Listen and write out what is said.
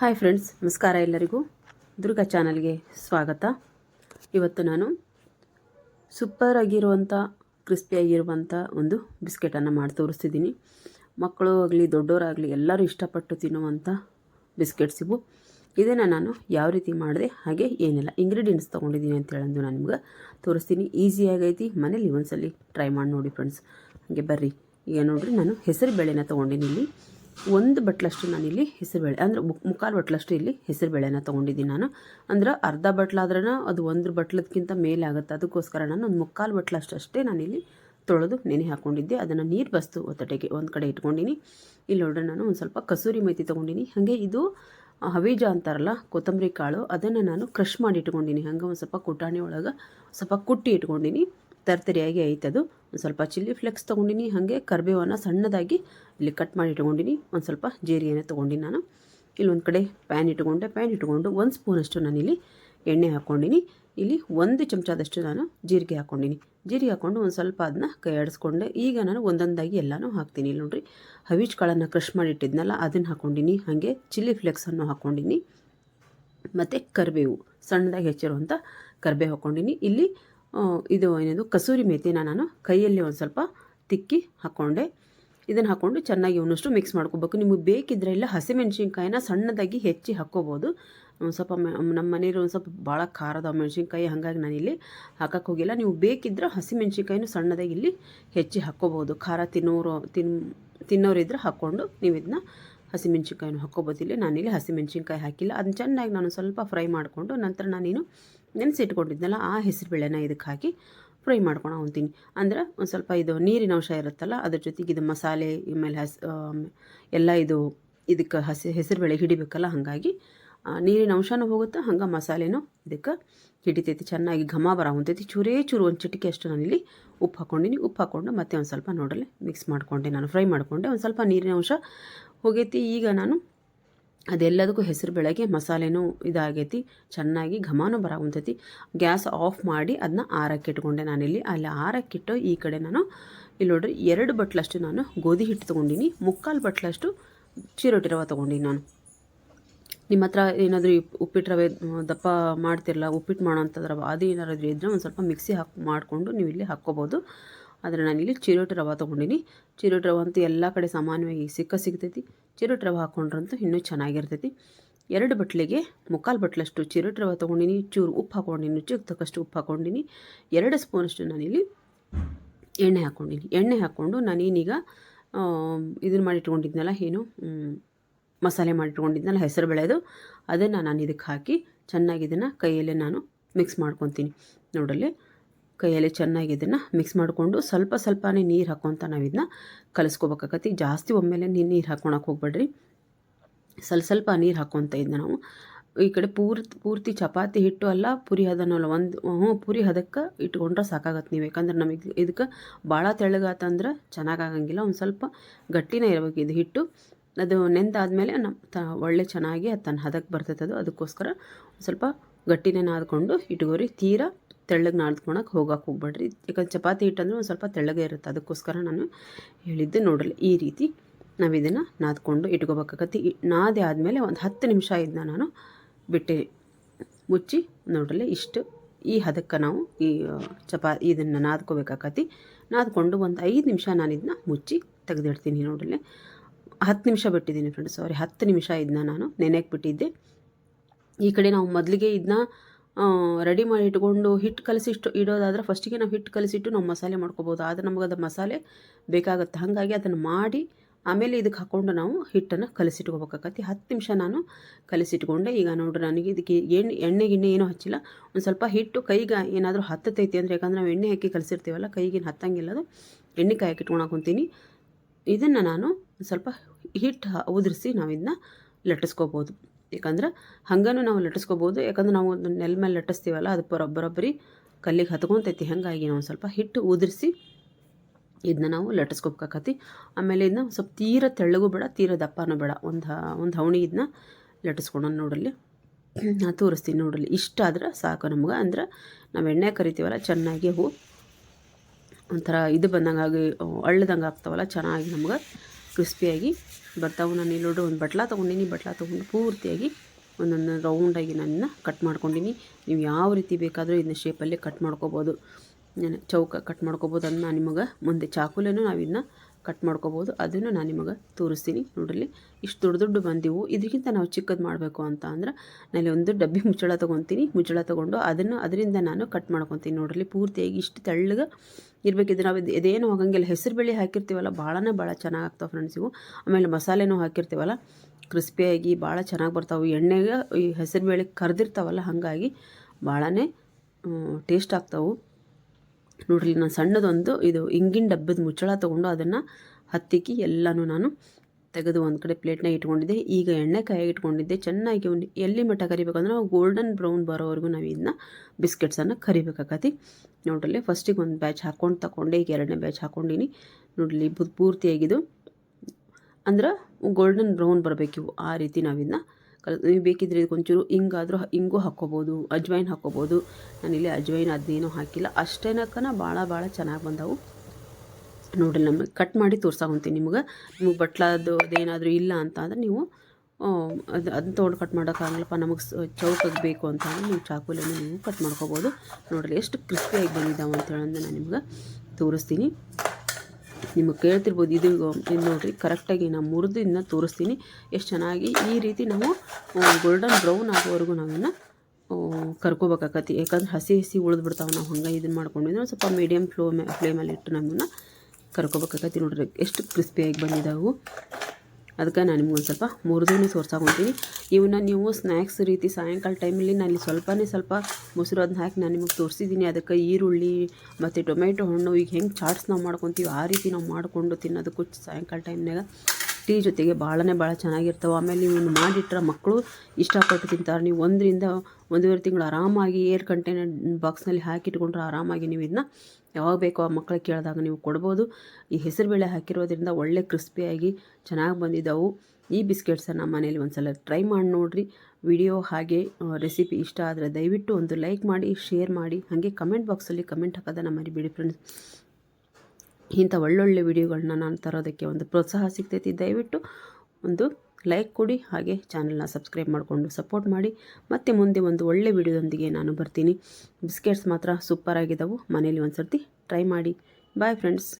Hi friends, ನಮಸ್ಕಾರ ಎಲ್ಲರಿಗೂ. ದುರ್ಗಾ ಚಾನಲ್ಗೆ ಸ್ವಾಗತ. ಇವತ್ತು ನಾನು ಸೂಪರ್ ಆಗಿರುವಂಥ ಕ್ರಿಸ್ಪಿಯಾಗಿರುವಂಥ ಒಂದು ಬಿಸ್ಕೆಟನ್ನು ಮಾಡಿ ತೋರಿಸ್ತಿದ್ದೀನಿ. ಮಕ್ಕಳು ಆಗಲಿ ದೊಡ್ಡವರಾಗಲಿ ಎಲ್ಲರೂ ಇಷ್ಟಪಟ್ಟು ತಿನ್ನುವಂಥ ಬಿಸ್ಕೆಟ್ಸ್ ಇವು. ಇದನ್ನು ನಾನು ಯಾವ ರೀತಿ ಮಾಡಿದೆ, ಹಾಗೆ ಏನಿಲ್ಲ ಇಂಗ್ರೀಡಿಯೆಂಟ್ಸ್ ತೊಗೊಂಡಿದ್ದೀನಿ ಅಂತ ಹೇಳಂದು ನಾನು ನಿಮ್ಗೆ ತೋರಿಸ್ತೀನಿ. ಈಸಿಯಾಗೈತಿ ಮನೇಲಿ ಒಂದ್ಸಲಿ ಟ್ರೈ ಮಾಡಿ ನೋಡಿ ಫ್ರೆಂಡ್ಸ್. ಹಾಗೆ ಬರ್ರಿ. ಈಗ ನೋಡಿರಿ, ನಾನು ಹೆಸರು ಬೇಳೆನ ತೊಗೊಂಡಿನಿ ಇಲ್ಲಿ. ಒಂದು ಬಟ್ಲಷ್ಟು ನಾನಿಲ್ಲಿ ಹೆಸರುಬೇಳೆ, ಅಂದರೆ ಮುಕ್ಕಾಲು ಬಟ್ಲಷ್ಟು ಇಲ್ಲಿ ಹೆಸರುಬೇಳೆನ ತೊಗೊಂಡಿದ್ದೀನಿ ನಾನು. ಅಂದ್ರೆ ಅರ್ಧ ಬಟ್ಲಾದ್ರೂ ಅದು ಒಂದು ಬಟ್ಲದಕ್ಕಿಂತ ಮೇಲೆ ಆಗುತ್ತೆ. ಅದಕ್ಕೋಸ್ಕರ ನಾನು ಒಂದು ಮುಕ್ಕಾಲು ಬಟ್ಲಷ್ಟು ಅಷ್ಟೇ ನಾನಿಲ್ಲಿ ತೊಳೆದು ನೆನೆ ಹಾಕ್ಕೊಂಡಿದ್ದೆ ಅದನ್ನು ನೀರು ಬಸ್ತು ಒತ್ತಟೆಗೆ ಒಂದು ಕಡೆ ಇಟ್ಕೊಂಡಿನಿ. ಇಲ್ಲಿ ನೋಡ್ರೆ ನಾನು ಒಂದು ಸ್ವಲ್ಪ ಕಸೂರಿ ಮೈತಿ ತೊಗೊಂಡಿನಿ. ಹಾಗೆ ಇದು ಹವೀಜ ಅಂತಾರಲ್ಲ, ಕೊತ್ತಂಬರಿ ಕಾಳು, ಅದನ್ನು ನಾನು ಕ್ರಷ್ ಮಾಡಿ ಇಟ್ಕೊಂಡಿನಿ. ಹಂಗೆ ಒಂದು ಸ್ವಲ್ಪ ಕುಟಾಣಿ ಒಳಗೆ ಸ್ವಲ್ಪ ಕುಟ್ಟಿ ಇಟ್ಕೊಂಡಿನಿ. ತರ್ತರಿಯಾಗಿ ಐತದು. ಒಂದು ಸ್ವಲ್ಪ ಚಿಲ್ಲಿ ಫ್ಲೆಕ್ಸ್ ತೊಗೊಂಡಿನಿ, ಹಾಗೆ ಕರ್ಬೇವನ್ನು ಸಣ್ಣದಾಗಿ ಇಲ್ಲಿ ಕಟ್ ಮಾಡಿ ಇಟ್ಕೊಂಡಿನಿ. ಒಂದು ಸ್ವಲ್ಪ ಜೀರಿಗೆನೇ ತೊಗೊಂಡಿನಿ ನಾನು. ಇಲ್ಲಿ ಒಂದು ಕಡೆ ಪ್ಯಾನ್ ಇಟ್ಕೊಂಡೆ ಪ್ಯಾನ್ ಇಟ್ಕೊಂಡು ಒಂದು ಸ್ಪೂನಷ್ಟು ನಾನಿಲ್ಲಿ ಎಣ್ಣೆ ಹಾಕ್ಕೊಂಡಿನಿ ಇಲ್ಲಿ ಒಂದು ಚಮಚದಷ್ಟು ನಾನು ಜೀರಿಗೆ ಹಾಕ್ಕೊಂಡಿನಿ ಜೀರಿಗೆ ಹಾಕ್ಕೊಂಡು ಒಂದು ಸ್ವಲ್ಪ ಅದನ್ನ ಕೈ ಆಡಿಸ್ಕೊಂಡೆ. ಈಗ ನಾನು ಒಂದೊಂದಾಗಿ ಎಲ್ಲನೂ ಹಾಕ್ತೀನಿ. ಇಲ್ಲಿ ನೋಡಿರಿ, ಹವೀಜ್ ಕಾಳನ್ನು ಕ್ರಷ್ ಮಾಡಿ ಇಟ್ಟಿದ್ನಲ್ಲ, ಅದನ್ನು ಹಾಕ್ಕೊಂಡಿನಿ ಹಾಗೆ ಚಿಲ್ಲಿ ಫ್ಲೆಕ್ಸನ್ನು ಹಾಕ್ಕೊಂಡಿನಿ ಮತ್ತು ಕರಿಬೇವು, ಸಣ್ಣದಾಗಿ ಹೆಚ್ಚಿರುವಂಥ ಕರಿಬೇವು ಹಾಕ್ಕೊಂಡಿನಿ ಇಲ್ಲಿ ಇದು ಏನದು? ಕಸೂರಿ ಮೇಥಿನ ನಾನು ಕೈಯಲ್ಲಿ ಒಂದು ಸ್ವಲ್ಪ ತಿಕ್ಕಿ ಹಾಕ್ಕೊಂಡೆ ಇದನ್ನು ಹಾಕ್ಕೊಂಡು ಚೆನ್ನಾಗಿ ಒಂದಷ್ಟು ಮಿಕ್ಸ್ ಮಾಡ್ಕೋಬೇಕು. ನಿಮಗೆ ಬೇಕಿದ್ರೆ ಇಲ್ಲ, ಹಸಿಮೆಣ್ಸಿನ್ಕಾಯಿನ ಸಣ್ಣದಾಗಿ ಹೆಚ್ಚಿ ಹಾಕ್ಕೋಬೋದು. ಒಂದು ಸ್ವಲ್ಪ ನಮ್ಮ ಮನೆಯಲ್ಲಿ ಒಂದು ಸ್ವಲ್ಪ ಭಾಳ ಖಾರದ ಮೆಣಸಿನ್ಕಾಯಿ, ಹಾಗಾಗಿ ನಾನಿಲ್ಲಿ ಹಾಕಕ್ಕೆ ಹೋಗಿಲ್ಲ. ನೀವು ಬೇಕಿದ್ರೆ ಹಸಿಮೆಣ್ಸಿನ್ಕಾಯಿನೂ ಸಣ್ಣದಾಗಿ ಇಲ್ಲಿ ಹೆಚ್ಚಿ ಹಾಕ್ಕೋಬೋದು. ಖಾರ ತಿನ್ನೋರು, ತಿನ್, ತಿನ್ನೋರಿದ್ರೆ ಹಾಕ್ಕೊಂಡು ನೀವು ಇದನ್ನ ಹಸಿಮೆಣ್ಸಿನ್ಕಾಯಿನೂ ಹಾಕ್ಕೋಬೋದಿಲ್ಲ ನಾನಿಲ್ಲಿ ಹಸಿಮೆಣ್ಸಿನ್ಕಾಯಿ ಹಾಕಿಲ್ಲ. ಅದನ್ನ ಚೆನ್ನಾಗಿ ನಾನು ಸ್ವಲ್ಪ ಫ್ರೈ ಮಾಡಿಕೊಂಡು ನಂತರ ನಾನೇನು ನೆನೆಸಿಟ್ಕೊಂಡಿದ್ನಲ್ಲ, ಆ ಹೆಸರುಬೇಳೆನ ಇದಕ್ಕೆ ಹಾಕಿ ಫ್ರೈ ಮಾಡ್ಕೊಂಡು ಹೋಗ್ತೀನಿ ಅಂದ್ರೆ ಒಂದು ಸ್ವಲ್ಪ ಇದು ನೀರಿನ ಅಂಶ ಇರುತ್ತಲ್ಲ, ಅದ್ರ ಜೊತೆಗೆ ಇದು ಮಸಾಲೆ ಆಮೇಲೆ ಹಸ್ ಎಲ್ಲ ಇದು ಇದಕ್ಕೆ ಹಸಿ, ಹೆಸರುಬೇಳೆ ಹಿಡಿಬೇಕಲ್ಲ, ಹಾಗಾಗಿ ನೀರಿನ ಅಂಶನೂ ಹೋಗುತ್ತೆ, ಹಂಗೆ ಮಸಾಲೆನೂ ಇದಕ್ಕೆ ಹಿಡಿತೈತಿ, ಚೆನ್ನಾಗಿ ಘಮ ಬರ ಹೊಂತೈತಿ. ಚೂರೇ ಚೂರು ಒಂದು ಚಿಟಿಕೆ ಅಷ್ಟು ನಾನಿಲ್ಲಿ ಉಪ್ಪು ಹಾಕ್ಕೊಂಡಿನಿ ಉಪ್ಪು ಹಾಕ್ಕೊಂಡು ಮತ್ತೆ ಒಂದು ಸ್ವಲ್ಪ ನೋಡಲಿ ಮಿಕ್ಸ್ ಮಾಡಿಕೊಂಡೆ. ನಾನು ಫ್ರೈ ಮಾಡಿಕೊಂಡೆ. ಒಂದು ಸ್ವಲ್ಪ ನೀರಿನ ಅಂಶ ಹೋಗೈತಿ. ಈಗ ನಾನು ಅದೆಲ್ಲದಕ್ಕೂ ಹೆಸರು ಬೆಳಗ್ಗೆ ಮಸಾಲೆನೂ ಇದಾಗೈತಿ, ಚೆನ್ನಾಗಿ ಘಮಾನು ಬರಾಗುಂತೈತಿ ಗ್ಯಾಸ್ ಆಫ್ ಮಾಡಿ ಅದನ್ನ ಆರಕ್ಕೆ ಇಟ್ಕೊಂಡೆ ನಾನಿಲ್ಲಿ. ಅಲ್ಲಿ ಆರಕ್ಕಿಟ್ಟು ಈ ಕಡೆ ನಾನು ಇಲ್ಲಿ ನೋಡ್ರಿ ಎರಡು ಬಟ್ಲಷ್ಟು ನಾನು ಗೋಧಿ ಹಿಟ್ಟು ತೊಗೊಂಡಿನಿ, ಮುಕ್ಕಾಲು ಬಟ್ಲಷ್ಟು ಚಿರೋಟಿ ರವೆ ತೊಗೊಂಡಿನಿ ನಾನು. ನಿಮ್ಮ ಹತ್ರ ಏನಾದರೂ ಉಪ್ಪಿಟ್ಟು ರವೆ ದಪ್ಪ ಮಾಡ್ತಿರಲ್ಲ ಉಪ್ಪಿಟ್ಟು ಮಾಡೋಂಥದ್ರವ ರವೆ, ಅದು ಏನಾದ್ರು ಇದ್ದರೆ ಒಂದು ಸ್ವಲ್ಪ ಮಿಕ್ಸಿ ಹಾಕಿ, ಮಾಡಿಕೊಂಡು ನೀವು ಇಲ್ಲಿ ಹಾಕ್ಕೋಬೋದು. ಆದರೆ ನಾನಿಲ್ಲಿ ಚಿರೋಟಿ ರವೆ ತೊಗೊಂಡಿನಿ. ಚಿರೋಟಿ ರವೆ ಅಂತೂ ಎಲ್ಲ ಕಡೆ ಸಾಮಾನ್ಯವಾಗಿ ಸಿಕ್ಕ ಸಿಗ್ತೈತಿ. ಚಿರೋಟಿ ರವೆ ಹಾಕ್ಕೊಂಡ್ರಂತೂ ಇನ್ನೂ ಚೆನ್ನಾಗಿರ್ತೈತಿ. ಎರಡು ಬಟ್ಲಿಗೆ ಮುಕ್ಕಾಲು ಬಟ್ಲಷ್ಟು ಚಿರೋಟಿ ರವೆ ತೊಗೊಂಡಿನಿ, ಚೂರು ಉಪ್ಪು ಹಾಕ್ಕೊಂಡಿನಿ ರುಚಿಗೆ ತಕ್ಕಷ್ಟು ಉಪ್ಪು ಹಾಕ್ಕೊಂಡಿನಿ ಎರಡು ಸ್ಪೂನಷ್ಟು ನಾನಿಲ್ಲಿ ಎಣ್ಣೆ ಹಾಕ್ಕೊಂಡಿನಿ ಎಣ್ಣೆ ಹಾಕ್ಕೊಂಡು ನಾನೇನೀಗ ಇದನ್ನು ಮಾಡಿ ಇಟ್ಕೊಂಡಿದ್ನಲ್ಲ, ಏನು ಮಸಾಲೆ ಮಾಡಿಟ್ಕೊಂಡಿದ್ನಲ್ಲ ಹೆಸರು ಬೆಳೆದು, ಅದನ್ನು ನಾನು ಇದಕ್ಕೆ ಹಾಕಿ ಚೆನ್ನಾಗಿ ಇದನ್ನು ಕೈಯಲ್ಲೇ ನಾನು ಮಿಕ್ಸ್ ಮಾಡ್ಕೊತೀನಿ. ನೋಡಲ್ಲಿ? ಕೈಯಲ್ಲಿ ಚೆನ್ನಾಗಿ ಇದನ್ನು ಮಿಕ್ಸ್ ಮಾಡಿಕೊಂಡು ಸ್ವಲ್ಪ ಸ್ವಲ್ಪನೇ ನೀರು ಹಾಕ್ಕೊತ ನಾವು ಇದನ್ನ ಕಲಿಸ್ಕೋಬೇಕಾಗತ್ತೆ. ಜಾಸ್ತಿ ಒಮ್ಮೆಲೆ ನೀರು ನೀರು ಹಾಕ್ಕೊಳಕ್ಕೆ ಹೋಗ್ಬೇಡ್ರಿ. ಸ್ವಲ್ಪ ಸ್ವಲ್ಪ ನೀರು ಹಾಕ್ಕೊತ ಇದ್ನ ನಾವು. ಈ ಕಡೆ ಪೂರ್ತಿ ಪೂರ್ತಿ ಚಪಾತಿ ಹಿಟ್ಟು ಅಲ್ಲ, ಪುರಿ ಹದನಲ್ಲ ಒಂದು, ಹ್ಞೂ, ಪುರಿ ಹದಕ್ಕೆ ಇಟ್ಕೊಂಡ್ರೆ ಸಾಕಾಗತ್ತೆ ನೀವು. ಯಾಕಂದ್ರೆ ನಮಗೆ ಇದಕ್ಕೆ ಭಾಳ ತೆಳ್ಳಗಾತಂದ್ರೆ ಚೆನ್ನಾಗಾಗಂಗಿಲ್ಲ. ಒಂದು ಸ್ವಲ್ಪ ಗಟ್ಟಿನೇ ಇರಬೇಕು ಇದು ಹಿಟ್ಟು. ಅದು ನೆಂದಾದಮೇಲೆ ನಮ್ಮ ತ, ಒಳ್ಳೆ ಚೆನ್ನಾಗಿ ಅದು ತನ್ನ ಹದಕ್ಕೆ ಬರ್ತೈತೆ ಅದು. ಅದಕ್ಕೋಸ್ಕರ ಸ್ವಲ್ಪ ಗಟ್ಟಿನೇ ನಾದ್ಕೊಂಡು ಇಟ್ಕೋರಿ. ತೀರಾ ತೆಳ್ಳಗೆ ನಾದ್ಕೊಳಕ್ಕೆ ಹೋಗಕ್ಕೆ ಹೋಗ್ಬೇಡ್ರಿ. ಯಾಕಂದ್ರೆ ಚಪಾತಿ ಹಿಟ್ಟಂದ್ರೆ ಒಂದು ಸ್ವಲ್ಪ ತೆಳ್ಳಗೆ ಇರುತ್ತೆ. ಅದಕ್ಕೋಸ್ಕರ ನಾನು ಹೇಳಿದ್ದು ನೋಡಲಿ ಈ ರೀತಿ ನಾವು ಇದನ್ನು ನಾದ್ಕೊಂಡು ಇಟ್ಕೋಬೇಕಾಗತ್ತೆ. ನಾದಿ ಆದಮೇಲೆ ಒಂದು ಹತ್ತು ನಿಮಿಷ ಇದನ್ನ ನಾನು ಬಿಟ್ಟು ಮುಚ್ಚಿ ನೋಡಲಿ ಇಷ್ಟು ಈ ಹದಕ್ಕೆ ನಾವು ಈ ಚಪಾ, ಇದನ್ನು ನಾದ್ಕೋಬೇಕಾಕತಿ ನಾದ್ಕೊಂಡು ಒಂದು ಐದು ನಿಮಿಷ ನಾನು ಇದನ್ನ ಮುಚ್ಚಿ ತೆಗೆದಿಡ್ತೀನಿ ನೋಡಲಿ ಹತ್ತು ನಿಮಿಷ ಬಿಟ್ಟಿದ್ದೀನಿ ಫ್ರೆಂಡ್ಸ್ ಸಾರಿ ಹತ್ತು ನಿಮಿಷ ಇದನ್ನ ನಾನು ನೆನೆಯಕ್ಕೆ ಬಿಟ್ಟಿದ್ದೆ. ಈ ಕಡೆ ನಾವು ಮೊದಲಿಗೆ ಇದನ್ನ ರೆಡಿ ಮಾಡಿ ಇಟ್ಕೊಂಡು ಹಿಟ್ಟು ಕಲಸಿಟ್ಟು ಇಡೋದಾದ್ರೆ ಫಸ್ಟಿಗೆ ನಾವು ಹಿಟ್ಟು ಕಲಸಿಟ್ಟು ನಾವು ಮಸಾಲೆ ಮಾಡ್ಕೋಬೋದು. ಆದರೆ ನಮಗೆ ಅದು ಮಸಾಲೆ ಬೇಕಾಗುತ್ತೆ. ಹಾಗಾಗಿ ಅದನ್ನು ಮಾಡಿ ಆಮೇಲೆ ಇದಕ್ಕೆ ಹಾಕ್ಕೊಂಡು ನಾವು ಹಿಟ್ಟನ್ನು ಕಲಸಿಟ್ಕೋಬೇಕಾಗತ್ತೆ. ಹತ್ತು ನಿಮಿಷ ನಾನು ಕಲಸಿಟ್ಕೊಂಡೆ. ಈಗ ನೋಡ್ರಿ ನನಗೆ ಇದಕ್ಕೆ ಎಣ್ಣೆ ಎಣ್ಣೆ ಗಿಣ್ಣೆ ಏನೂ ಹಚ್ಚಿಲ್ಲ. ಒಂದು ಸ್ವಲ್ಪ ಹಿಟ್ಟು ಕೈಗೆ ಏನಾದರೂ ಹತ್ತತೈತಿ ಅಂದರೆ ಯಾಕಂದ್ರೆ ನಾವು ಎಣ್ಣೆ ಹಾಕಿ ಕಲಸಿರ್ತೀವಲ್ಲ, ಕೈಗೆ ಹತ್ತಂಗಿಲ್ಲ ಅದು. ಎಣ್ಣೆ ಕಾಯಕ್ಕೆ ಇಟ್ಕೊಳಕ್ಕೆ ಇದನ್ನು ನಾನು ಸ್ವಲ್ಪ ಹಿಟ್ಟು ಉದುರಿಸಿ ನಾವು ಇದನ್ನ ಲಟ್ಟಿಸ್ಕೋಬೋದು. ಯಾಕಂದ್ರೆ ಹಂಗನೂ ನಾವು ಲಟ್ಟಿಸ್ಕೋಬೋದು. ಯಾಕಂದ್ರೆ ನಾವು ನೆಲ ಮೇಲೆ ಲಟ್ಟಿಸ್ತೀವಲ್ಲ, ಅದು ಬರೊಬ್ಬರೊಬ್ಬರಿ ಕಲ್ಲಿಗೆ ಹತ್ಕೊಂತೈತಿ. ಹಾಗಾಗಿ ನಾವು ಸ್ವಲ್ಪ ಹಿಟ್ಟು ಉದುರಿಸಿ ಇದನ್ನ ನಾವು ಲಟ್ಟಿಸ್ಕೋಬೇಕಾಕತಿ. ಆಮೇಲೆ ಇದನ್ನ ಸ್ವಲ್ಪ ತೀರ ತೆಳ್ಳಗೂ ಬೇಡ, ತೀರ ದಪ್ಪನೂ ಬೇಡ. ಒಂದು ಒಂದು ಹವಣಿ ಇದನ್ನ ಲಟ್ಟಿಸ್ಕೊಳೋಣ ನೋಡಲಿ ನಾ ತೋರಿಸ್ತೀನಿ ನೋಡಲಿ ಇಷ್ಟಾದ್ರೆ ಸಾಕು ನಮ್ಗೆ. ಅಂದ್ರೆ ನಾವು ಎಣ್ಣೆ ಕರಿತೀವಲ್ಲ, ಚೆನ್ನಾಗಿ ಹೂ ಒಂಥರ ಇದು ಬಂದಂಗೆ ಆಗಿ ಅಳ್ಳದಂಗೆ ಆಗ್ತಾವಲ್ಲ, ಚೆನ್ನಾಗಿ ನಮ್ಗೆ. ಕ್ರಿಸ್ಪಿಯಾಗಿ ಬರ್ತಾವೆ ನಾನು ಇಲ್ಲಿ ನೋಡ್ರಿ, ಒಂದು ಬಟ್ಲ ತೊಗೊಂಡಿನಿ. ಬಟ್ಲ ತೊಗೊಂಡು ಪೂರ್ತಿಯಾಗಿ ಒಂದೊಂದು ರೌಂಡಾಗಿ ನಾನು ಕಟ್ ಮಾಡ್ಕೊಂಡಿನಿ. ನೀವು ಯಾವ ರೀತಿ ಬೇಕಾದರೂ ಇದನ್ನ ಶೇಪಲ್ಲಿ ಕಟ್ ಮಾಡ್ಕೋಬೋದು. ನಾನು ಚೌಕ ಕಟ್ ಮಾಡ್ಕೋಬೋದು ಅಂತ ನಾನು ನಿಮಗೆ ಮುಂದೆ ಚಾಕುಲೇನೂ ಇದನ್ನ ಕಟ್ ಮಾಡ್ಕೋಬೋದು. ಅದನ್ನು ನಾನು ನಿಮಗೆ ತೋರಿಸ್ತೀನಿ. ನೋಡ್ರಿ ಇಷ್ಟು ದೊಡ್ಡ ದೊಡ್ಡ ಬಂದಿವು. ಇದಕ್ಕಿಂತ ನಾವು ಚಿಕ್ಕದು ಮಾಡಬೇಕು ಅಂತ ಅಂದ್ರೆ ನಾನು ಒಂದು ಡಬ್ಬಿ ಮುಚ್ಚಳ ತೊಗೊತೀನಿ. ಮುಚ್ಚಳ ತೊಗೊಂಡು ಅದನ್ನು ಅದರಿಂದ ನಾನು ಕಟ್ ಮಾಡ್ಕೊತೀನಿ. ನೋಡ್ರಿ ಪೂರ್ತಿಯಾಗಿ ಇಷ್ಟು ತೆಳ್ಳಗೆ ಇರಬೇಕಿದ್ರೆ ನಾವು ಇದು ಇದೇನು ಹೋಗಂಗಿಲ್ಲ ಹೆಸರು ಬೇಳೆ ಹಾಕಿರ್ತೀವಲ್ಲ ಭಾಳನೇ ಭಾಳ ಚೆನ್ನಾಗಿ ಆಗ್ತಾವೆ ಫ್ರೆಂಡ್ಸ್ ಇವು. ಆಮೇಲೆ ಮಸಾಲೆನೂ ಹಾಕಿರ್ತೀವಲ್ಲ, ಕ್ರಿಸ್ಪಿಯಾಗಿ ಭಾಳ ಚೆನ್ನಾಗಿ ಬರ್ತಾವೆ. ಎಣ್ಣೆಗೆ ಈ ಹೆಸರು ಬೇಳೆ ಕರೆದಿರ್ತಾವಲ್ಲ, ಹಾಗಾಗಿ ಭಾಳನೇ ಟೇಸ್ಟ್ ಆಗ್ತಾವೆ. ನೋಡ್ರಿ ನಾನು ಸಣ್ಣದೊಂದು, ಇದು ಇಂಗಿನ ಡಬ್ಬದ ಮುಚ್ಚಳ ತೊಗೊಂಡು ಅದನ್ನು ಹತ್ತಿಕ್ಕಿ ಎಲ್ಲನೂ ನಾನು ತೆಗೆದು ಒಂದು ಕಡೆ ಪ್ಲೇಟ್ನಾಗ ಇಟ್ಕೊಂಡಿದ್ದೆ. ಈಗ ಎಣ್ಣೆ ಕಾಯಿ ಇಟ್ಕೊಂಡಿದ್ದೆ. ಚೆನ್ನಾಗಿ ಒಂದು ಎಲ್ಲಿ ಮಟ್ಟ ಕರಿಬೇಕಂದ್ರೆ ನಾವು ಗೋಲ್ಡನ್ ಬ್ರೌನ್ ಬರೋವರೆಗೂ ನಾವು ಇದನ್ನ ಬಿಸ್ಕೆಟ್ಸನ್ನು ಕರಿಬೇಕಾಗತಿ ನೋಡ್ರಲ್ಲಿ ಫಸ್ಟಿಗೆ ಒಂದು ಬ್ಯಾಚ್ ಹಾಕ್ಕೊಂಡು ತಗೊಂಡೆ ಈಗ ಎರಡನೇ ಬ್ಯಾಚ್ ಹಾಕ್ಕೊಂಡಿನಿ ನೋಡ್ರಿ ಪೂರ್ತಿಯಾಗಿದ್ದು. ಪೂರ್ತಿಯಾಗಿದು ಅಂದ್ರೆ ಗೋಲ್ಡನ್ ಬ್ರೌನ್ ಬರಬೇಕಿವು. ಆ ರೀತಿ ನಾವಿದನ್ನ ಕಲ್, ನೀವು ಬೇಕಿದ್ರೆ ಇದಕ್ಕೊಂಚೂರು ಹಿಂಗಾದರೂ ಹಿಂಗೂ ಹಾಕ್ಕೋಬೋದು, ಅಜ್ವೈನ್ ಹಾಕ್ಕೋಬೋದು. ನಾನಿಲ್ಲಿ ಅಜ್ವೈನ್ ಅದೇನು ಹಾಕಿಲ್ಲ. ಅಷ್ಟೇನಕ್ಕನ ಭಾಳ ಭಾಳ ಚೆನ್ನಾಗಿ ಬಂದವು. ನೋಡ್ರಿ ನಮಗೆ ಕಟ್ ಮಾಡಿ ತೋರ್ಸಾಕೊಂತೀನಿ ನಿಮ್ಗೆ. ನಿಮಗೆ ಬಟ್ಲದ್ದು ಅದೇನಾದರೂ ಇಲ್ಲ ಅಂತ ಅಂದ್ರೆ ನೀವು ಅದು ಅದನ್ನ ತೊಗೊಂಡು ಕಟ್ ಮಾಡೋಕ್ಕಾಗಲ್ಲಪ್ಪ. ನಮಗೆ ಚೌಕಾಗಿ ಬೇಕು ಅಂತ ಅಂದರೆ ನೀವು ಚಾಕುಲನ್ನು ನೀವು ಕಟ್ ಮಾಡ್ಕೋಬೋದು. ನೋಡ್ರಿ ಎಷ್ಟು ಕ್ರಿಸ್ಪಿಯಾಗಿ ಬಂದಿದ್ದಾವೆ ಅಂತ ಹೇಳಂದ್ರೆ ನಾನು ನಿಮ್ಗೆ ತೋರಿಸ್ತೀನಿ. ನಿಮಗೆ ಕೇಳ್ತಿರ್ಬೋದು ಇದು ಇದು ನೋಡಿರಿ ಕರೆಕ್ಟಾಗಿ ನಾನು ಮುರಿದು ಇದನ್ನ ತೋರಿಸ್ತೀನಿ. ಎಷ್ಟು ಚೆನ್ನಾಗಿ ಈ ರೀತಿ ನಾವು ಗೋಲ್ಡನ್ ಬ್ರೌನ್ ಆಗೋವರೆಗೂ ನಾವಿನ್ನು ಕರ್ಕೋಬೇಕಾಕತಿ. ಯಾಕಂದ್ರೆ ಹಸಿ ಹಸಿ ಉಳಿದ್ಬಿಡ್ತಾವೆ ನಾವು, ಹಂಗೆ ಇದನ್ನು ಮಾಡ್ಕೊಂಡಿದ್ರೆ ಸ್ವಲ್ಪ ಮೀಡಿಯಮ್ ಫ್ಲೋ ಫ್ಲೇಮಲ್ಲಿ ಇಟ್ಟು ನಮ್ಮನ್ನು ಕರ್ಕೋಬೇಕಾಕತಿ ನೋಡಿರಿ. ಎಷ್ಟು ಕ್ರಿಸ್ಪಿಯಾಗಿ ಬಂದಿದ್ದಾವೆ ಅದಕ್ಕೆ ನಾನು ನಿಮ್ಗೆ ಒಂದು ಸ್ವಲ್ಪ ಮುರಿದೂ ತೋರ್ಸಾಕೊಂತೀನಿ. ಇವನ್ನ ನೀವು ಸ್ನ್ಯಾಕ್ಸ್ ರೀತಿ ಸಾಯಂಕಾಲ ಟೈಮಲ್ಲಿ ನಾನು ಸ್ವಲ್ಪನೇ ಸ್ವಲ್ಪ ಮೊಸರು ಅದನ್ನ ಹಾಕಿ ನಾನು ನಿಮಗೆ ತೋರಿಸಿದ್ದೀನಿ. ಅದಕ್ಕೆ ಈರುಳ್ಳಿ ಮತ್ತು ಟೊಮೆಟೊ ಹಣ್ಣು ಈಗ ಹೆಂಗೆ ಚಾಟ್ಸ್ ನಾವು ಮಾಡ್ಕೊತೀವಿ ಆ ರೀತಿ ನಾವು ಮಾಡಿಕೊಂಡು ತಿನ್ನೋದಕ್ಕೂ ಸಾಯಂಕಾಲ ಟೈಮ್ನಾಗ ಟೀ ಜೊತೆಗೆ ಭಾಳನೇ ಭಾಳ ಚೆನ್ನಾಗಿರ್ತವೆ. ಆಮೇಲೆ ನೀವು ಮಾಡಿಟ್ರೆ ಮಕ್ಕಳು ಇಷ್ಟಪಟ್ಟು ತಿಂತಾರೆ. ನೀವು ಒಂದರಿಂದ ಒಂದೂವರೆ ತಿಂಗಳು ಆರಾಮಾಗಿ ಏರ್ ಕಂಟೈನರ್ ಬಾಕ್ಸ್ನಲ್ಲಿ ಹಾಕಿಟ್ಕೊಂಡ್ರೆ ಆರಾಮಾಗಿ ನೀವು ಇದನ್ನ ಯಾವಾಗ ಬೇಕೋ ಆ ಮಕ್ಕಳಿಗೆ ಕೇಳಿದಾಗ ನೀವು ಕೊಡ್ಬೋದು. ಈ ಹೆಸರುಬೇಳೆ ಹಾಕಿರೋದ್ರಿಂದ ಒಳ್ಳೆ ಕ್ರಿಸ್ಪಿಯಾಗಿ ಚೆನ್ನಾಗಿ ಬಂದಿದ್ದವು ಈ ಬಿಸ್ಕೆಟ್ಸನ್ನು ಮನೇಲಿ ಒಂದು ಸಲ ಟ್ರೈ ಮಾಡಿ ನೋಡಿರಿ. ವಿಡಿಯೋ ಹಾಗೆ ರೆಸಿಪಿ ಇಷ್ಟ ಆದರೆ ದಯವಿಟ್ಟು ಒಂದು ಲೈಕ್ ಮಾಡಿ, ಶೇರ್ ಮಾಡಿ. ಹಾಗೆ ಕಮೆಂಟ್ ಬಾಕ್ಸಲ್ಲಿ ಕಮೆಂಟ್ ಹಾಕೋದನ್ನು ಮರಿಬೇಡಿ ಫ್ರೆಂಡ್ಸ್ ಇಂಥ ಒಳ್ಳೊಳ್ಳೆ ವಿಡಿಯೋಗಳನ್ನ ನಾನು ತರೋದಕ್ಕೆ ಒಂದು ಪ್ರೋತ್ಸಾಹ ಸಿಗ್ತೈತಿ. ದಯವಿಟ್ಟು ಒಂದು ಲೈಕ್ ಕೊಡಿ, ಹಾಗೆ ಚಾನಲ್ನ ಸಬ್ಸ್ಕ್ರೈಬ್ ಮಾಡಿಕೊಂಡು ಸಪೋರ್ಟ್ ಮಾಡಿ. ಮತ್ತೆ ಮುಂದೆ ಒಂದು ಒಳ್ಳೆ ವಿಡಿಯೋದೊಂದಿಗೆ ನಾನು ಬರ್ತೀನಿ. ಬಿಸ್ಕೆಟ್ಸ್ ಮಾತ್ರ ಸೂಪರ್ ಆಗಿದ್ದಾವೆ ಮನೇಲಿ ಒಂದು ಸರ್ತಿ ಟ್ರೈ ಮಾಡಿ. Bye friends.